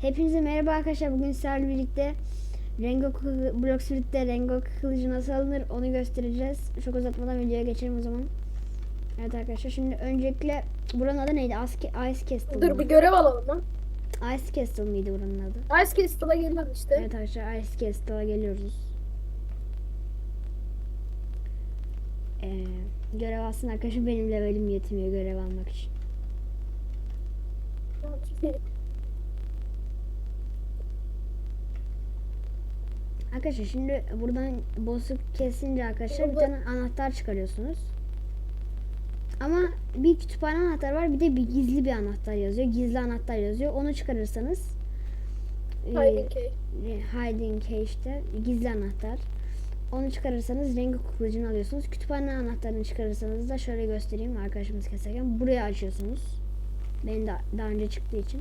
Hepinize merhaba arkadaşlar. Bugün sizlerle birlikte Rengoku Block Street'te Rengoku kılıcı nasıl alınır onu göstereceğiz. Çok uzatmadan videoya geçelim o zaman. Evet arkadaşlar şimdi öncelikle buranın adı neydi? Ice, Ice Castle Dur bir görev alalım lan. Ice Castle mıydı buranın adı? Ice Castle'a geliyorum işte. Evet arkadaşlar Ice Castle'a geliyoruz. Ee, görev aslında arkadaşlar benim levelim yetmiyor görev almak için. Arkadaşlar şimdi buradan boss'u kesince arkadaşlar bir tane anahtar çıkarıyorsunuz. Ama bir kütüphane anahtar var bir de bir gizli bir anahtar yazıyor. Gizli anahtar yazıyor. Onu çıkarırsanız e, Hiding cave. e, hiding cache'te gizli anahtar. Onu çıkarırsanız rengi kılıcını alıyorsunuz. Kütüphane anahtarını çıkarırsanız da şöyle göstereyim arkadaşımız keserken. Buraya açıyorsunuz. Benim de daha önce çıktığı için.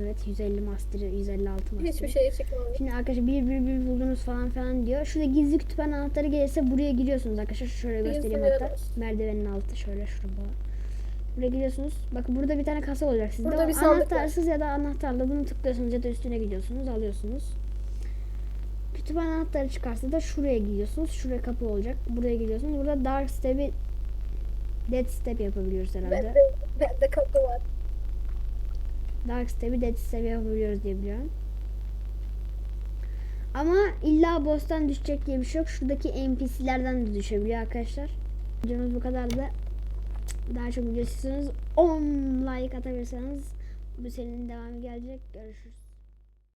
Evet 150 master 156 master. Hiçbir şey çıkmadı. Şimdi arkadaşlar bir bir bir buldunuz falan falan diyor. Şurada gizli kütüphane anahtarı gelirse buraya giriyorsunuz arkadaşlar. Şöyle göstereyim hatta. Merdivenin altı şöyle şurada. Buraya giriyorsunuz. Bakın burada bir tane kasa olacak sizde. Burada bir sandık var. anahtarsız ya da anahtarla bunu tıklıyorsunuz ya da üstüne gidiyorsunuz alıyorsunuz. Kütüphane anahtarı çıkarsa da şuraya gidiyorsunuz. Şuraya kapı olacak. Buraya gidiyorsunuz. Burada dark step'i dead step yapabiliyoruz herhalde. Bende, bende kapı var. Dark Step'i Dead Step yapabiliyoruz diye biliyorum. Ama illa boss'tan düşecek diye bir şey yok. Şuradaki NPC'lerden de düşebiliyor arkadaşlar. Videomuz bu kadar da daha çok video istiyorsanız 10 like atabilirseniz bu serinin devamı gelecek. Görüşürüz.